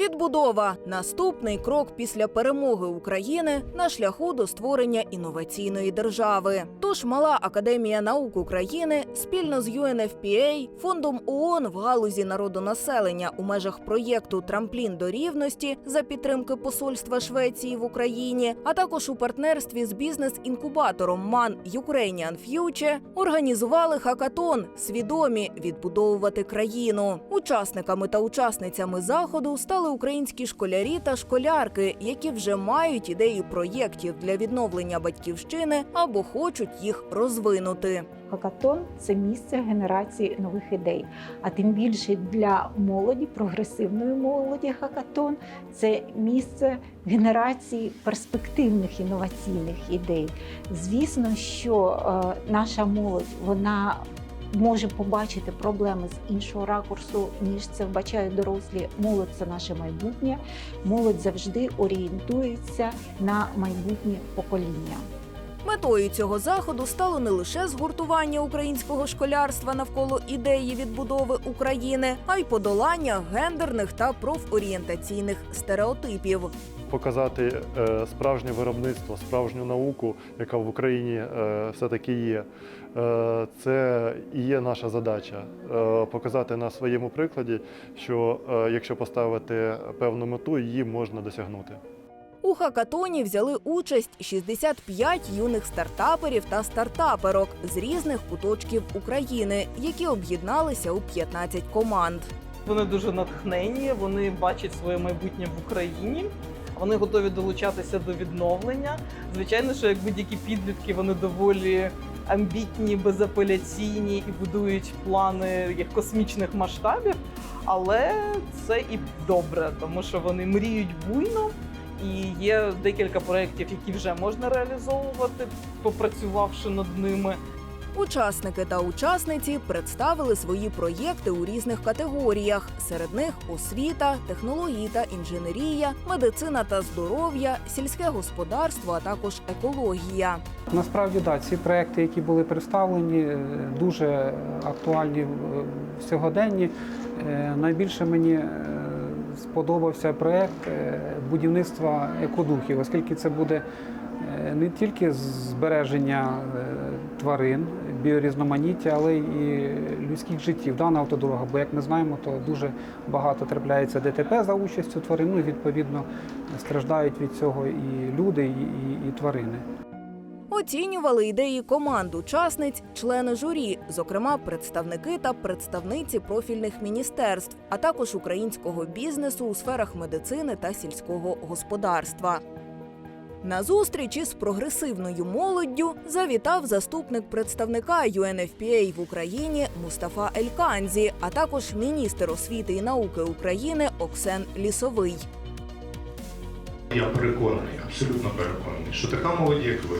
Відбудова наступний крок після перемоги України на шляху до створення інноваційної держави. Тож мала академія наук України спільно з UNFPA, фондом ООН в галузі народонаселення у межах проєкту Трамплін до рівності за підтримки посольства Швеції в Україні, а також у партнерстві з бізнес-інкубатором MAN Ukrainian Future організували хакатон свідомі відбудовувати країну. Учасниками та учасницями заходу стали українські школярі та школярки, які вже мають ідеї проєктів для відновлення батьківщини або хочуть їх розвинути. Хакатон це місце генерації нових ідей. А тим більше для молоді, прогресивної молоді, хакатон це місце генерації перспективних інноваційних ідей. Звісно, що е, наша молодь вона може побачити проблеми з іншого ракурсу, ніж це вбачають дорослі. Молодь це наше майбутнє. Молодь завжди орієнтується на майбутнє покоління. Метою цього заходу стало не лише згуртування українського школярства навколо ідеї відбудови України, а й подолання гендерних та профорієнтаційних стереотипів. Показати е, справжнє виробництво, справжню науку, яка в Україні е, все-таки є. Е, Це і є наша задача показати на своєму прикладі, що якщо поставити певну мету, її можна досягнути. У хакатоні взяли участь 65 юних стартаперів та стартаперок з різних куточків України, які об'єдналися у 15 команд. Вони дуже натхнені, вони бачать своє майбутнє в Україні. Вони готові долучатися до відновлення. Звичайно, що як будь-які підлітки, вони доволі амбітні, безапеляційні і будують плани як космічних масштабів. Але це і добре, тому що вони мріють буйно. І є декілька проєктів, які вже можна реалізовувати, попрацювавши над ними. Учасники та учасниці представили свої проєкти у різних категоріях. Серед них освіта, технології та інженерія, медицина та здоров'я, сільське господарство, а також екологія. Насправді, да, ці проекти, які були представлені, е, дуже актуальні в в сьогоденні. Е, Найбільше мені е, сподобався проект е, будівництва екодухів, оскільки це буде е, не тільки збереження е, тварин, біорізноманіття, але й людських життів. Дана автодорога, бо як ми знаємо, то дуже багато трапляється ДТП за участю тварин. Ну і відповідно страждають від цього і люди, і, і, і тварини. Оцінювали ідеї команд учасниць, члени журі, зокрема представники та представниці профільних міністерств, а також українського бізнесу у сферах медицини та сільського господарства. На зустріч із прогресивною молоддю завітав заступник представника UNFPA в Україні Мустафа Ельканзі, а також міністр освіти і науки України Оксен Лісовий. Я переконаний, абсолютно переконаний, що така молодь, як ви,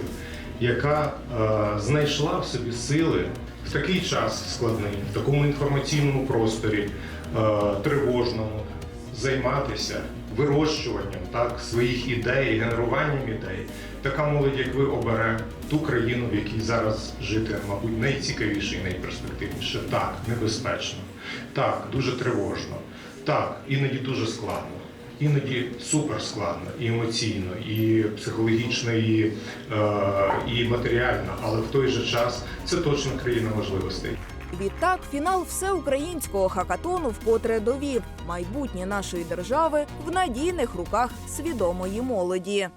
яка е, знайшла в собі сили в такий час складний, в такому інформаційному просторі, е, тривожному, займатися вирощуванням так, своїх ідей, генеруванням ідей. Така молодь, як ви, обере ту країну, в якій зараз жити, мабуть, найцікавіше і найперспективніше. Так, небезпечно, так, дуже тривожно, так, іноді дуже складно. Іноді супер складно і емоційно, і психологічно, і, е, і матеріально, але в той же час це точно країна можливостей. Відтак, фінал всеукраїнського хакатону вкотре довів майбутнє нашої держави в надійних руках свідомої молоді.